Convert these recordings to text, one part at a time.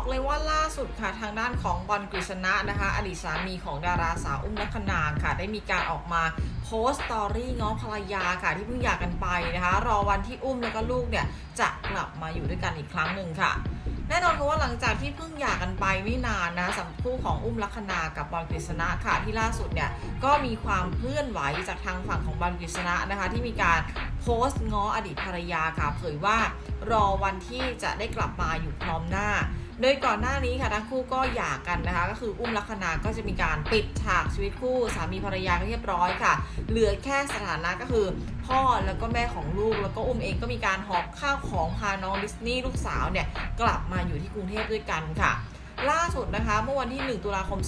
บอกเลยว่าล่าสุดค่ะทางด้านของบอลกฤษณะนะคะ อดีตสามีของดาราสาวอุ้มลักษณาค่ะ ได้มีการออกมาโพสต์สตอรี่ง้อภรรยาค่ะ ที่เพิ่งหย่ากันไปนะคะ รอวันที่อุ้มแล้วก็ลูกเนี่ย จะกลับมาอยู่ด้วยกันอีกครั้งหนึ่งค่ะแน่นอนค่ะว่าหลังจากที่เพิ่งหย่ากันไปไม่นานนะคะสำหรับคู่ของอุ้มลักษณากับบอลกฤษณะค่ะที่ล่าสุดเนี่ยก็มีความเคลื่อนไหวจากทางฝั่งของบอลกฤษณะนะคะ ที่มีการโพสต์ง้ออดีตภรรยาค่ะเผยว่ารอวันที่จะได้กลับมาอยู่พร้อมหน้า โดยก่อนหน้านี้ค่ะทั้งคู่ก็หย่ากันนะคะ ก็คืออุ้มลักษณาก็จะมีการปิดฉากชีวิตคู่สามีภรรยาเรียบร้อยค่ะ เหลือแค่สถานะก็คือพ่อแล้วก็แม่ของลูกแล้วก็อุ้มเองก็มีการหอบข้าวของพาน้องดิสนีย์ลูกสาวเนี่ยกลับมาอยู่ที่กรุงเทพด้วยกันค่ะ ล่าสุดนะคะ เมื่อวันที่ 1 ตุลาคม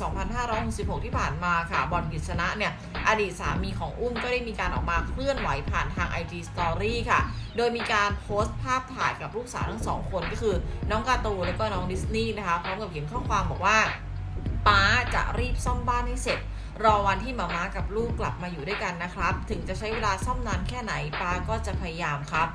2566 ที่ผ่านมาค่ะ บอลกฤษณะเนี่ย อดีตสามีของอุ้มก็ได้มีการออกมาเคลื่อนไหวผ่านทาง IG Story ค่ะ โดยมีการโพสต์ภาพถ่ายกับลูกสาวทั้งสองคนก็คือน้องกาตูแล้วก็น้องดิสนีย์นะคะ พร้อมกับเขียนข้อความบอกว่าป้าจะรีบซ่อมบ้านให้เสร็จ รอวันที่มาม้ากับลูกกลับมาอยู่ด้วยกันนะครับ ถึงจะใช้เวลาซ่อมนานแค่ไหนป้าก็จะพยายามครับ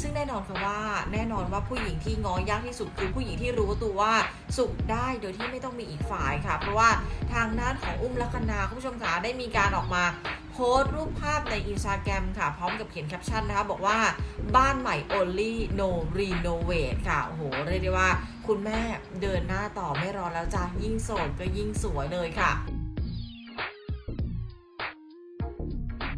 ซึ่งแน่นอนค่ะว่าแน่นอนว่าผู้หญิงที่ง้อยากที่สุดคือผู้หญิงที่รู้ตัวว่าสุขได้โดยที่ไม่ต้องมีอีกฝ่ายค่ะ เพราะว่าทางด้านของอุ้มลักษณาคุณผู้ชมคะได้มีการออกมาโพสต์รูปภาพในอินสตาแกรมค่ะ พร้อมกับเขียนแคปชั่นนะคะ บอกว่าบ้านใหม่ only no renovate ค่ะ โอ้โห เรียกได้ว่า คุณแม่เดินหน้าต่อไม่รอแล้วจ้ะยิ่งโสดก็ยิ่งสวยเลยค่ะ